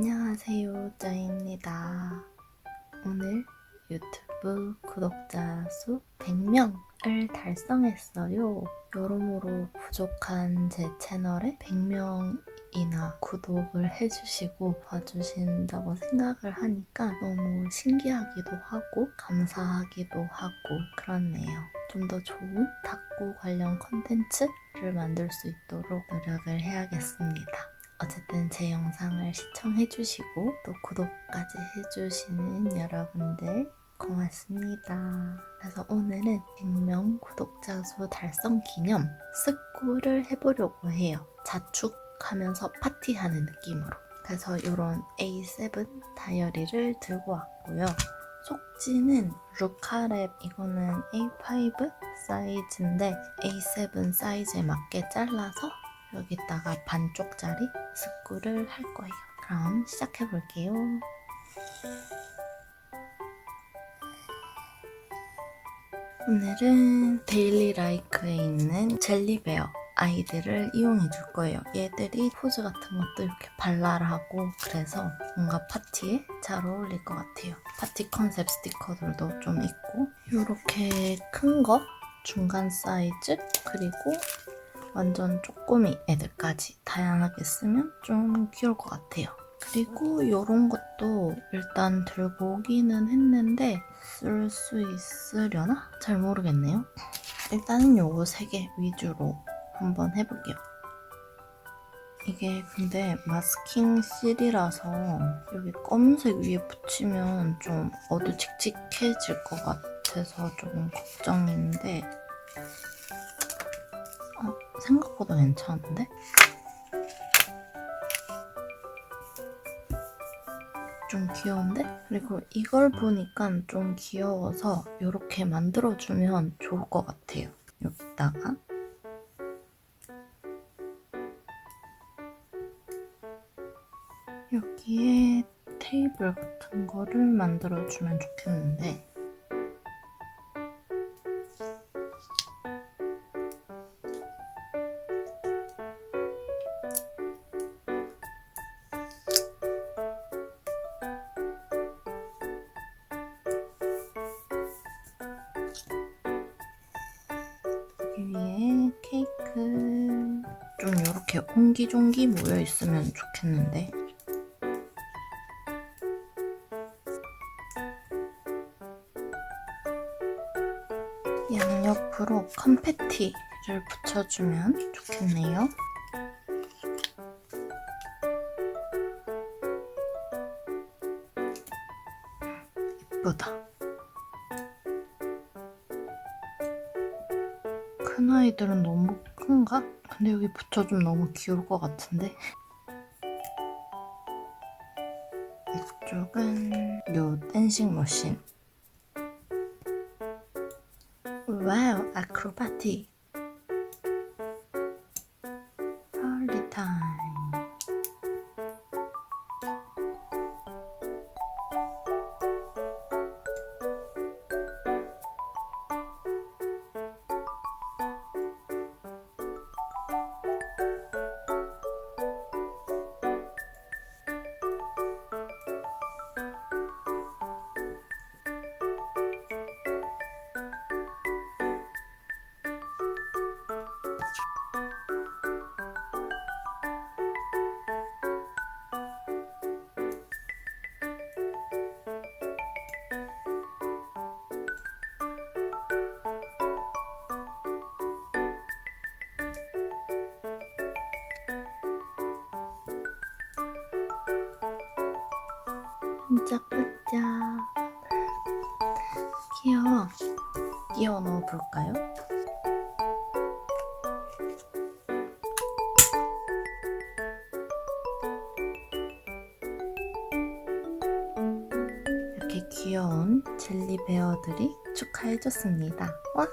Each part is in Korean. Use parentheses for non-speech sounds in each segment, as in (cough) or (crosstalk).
안녕하세요, 짜입니다. 오늘 유튜브 구독자 수 100명을 달성했어요. 여러모로 부족한 제 채널에 100명 이나 구독을 해주시고 봐주신다고 생각을 하니까 너무 신기하기도 하고 감사하기도 하고 그렇네요. 좀 더 좋은 탁구 관련 컨텐츠를 만들 수 있도록 노력을 해야겠습니다. 어쨌든 제 영상을 시청해주시고 또 구독까지 해주시는 여러분들 고맙습니다. 그래서 오늘은 100명 구독자 수 달성 기념 스코를 해보려고 해요. 자축하면서 파티하는 느낌으로. 그래서 이런 A7 다이어리를 들고 왔고요. 속지는 루카랩 이거는 A5 사이즈인데 A7 사이즈에 맞게 잘라서 여기다가 반쪽짜리 스쿠를 할 거예요. 그럼 시작해 볼게요. 오늘은 데일리 라이크에 있는 젤리베어 아이들을 이용해 줄 거예요. 얘들이 포즈 같은 것도 이렇게 발랄하고 그래서 뭔가 파티에 잘 어울릴 것 같아요. 파티 컨셉 스티커들도 좀 있고 이렇게 큰 거 중간 사이즈 그리고 완전 쪼꼬미 애들까지 다양하게 쓰면 좀 귀여울 것 같아요. 그리고 이런 것도 일단 들고 오기는 했는데 쓸 수 있으려나? 잘 모르겠네요. 일단은 요거 3개 위주로 한번 해볼게요. 이게 근데 마스킹 실이라서 여기 검은색 위에 붙이면 좀 어두칙칙해질 것 같아서 조금 걱정인데 어, 생각보다 괜찮은데? 좀 귀여운데? 그리고 이걸 보니까 좀 귀여워서 이렇게 만들어주면 좋을 것 같아요. 여기다가 여기에 테이블 같은 거를 만들어주면 좋겠는데 이렇게 옹기종기 모여 있으면 좋겠는데 양옆으로 컨페티를 붙여주면 좋겠네요. 예쁘다. 큰 아이들은 너무 큰가? 근데 여기 붙여주면 너무 귀여울 것 같은데? 이쪽은 요 댄싱 머신. 와우, 아크로바틱. 타 반짝반짝. 귀여워. 끼워 넣어볼까요? 이렇게 귀여운 젤리 베어들이 축하해줬습니다. 와!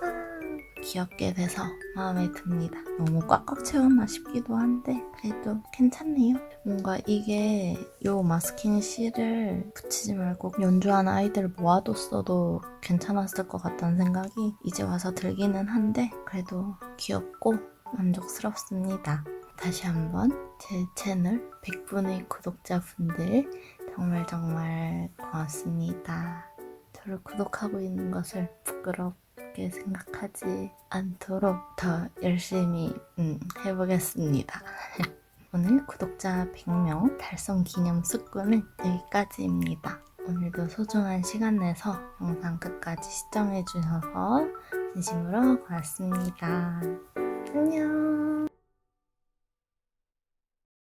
귀엽게 돼서 마음에 듭니다. 너무 꽉꽉 채웠나 싶기도 한데 그래도 괜찮네요. 뭔가 이게 요 마스킹 실을 붙이지 말고 연주하는 아이들 모아뒀어도 괜찮았을 것 같다는 생각이 이제 와서 들기는 한데 그래도 귀엽고 만족스럽습니다. 다시 한번 제 채널 100분의 구독자분들 정말 정말 고맙습니다. 저를 구독하고 있는 것을 부끄럽 게 생각하지 않도록 더 열심히 음, 해보겠습니다. (laughs) 오늘 구독자 100명 달성 기념 숙구는 여기까지입니다. 오늘도 소중한 시간 내서 영상 끝까지 시청해주셔서 진심으로 고맙습니다. 안녕.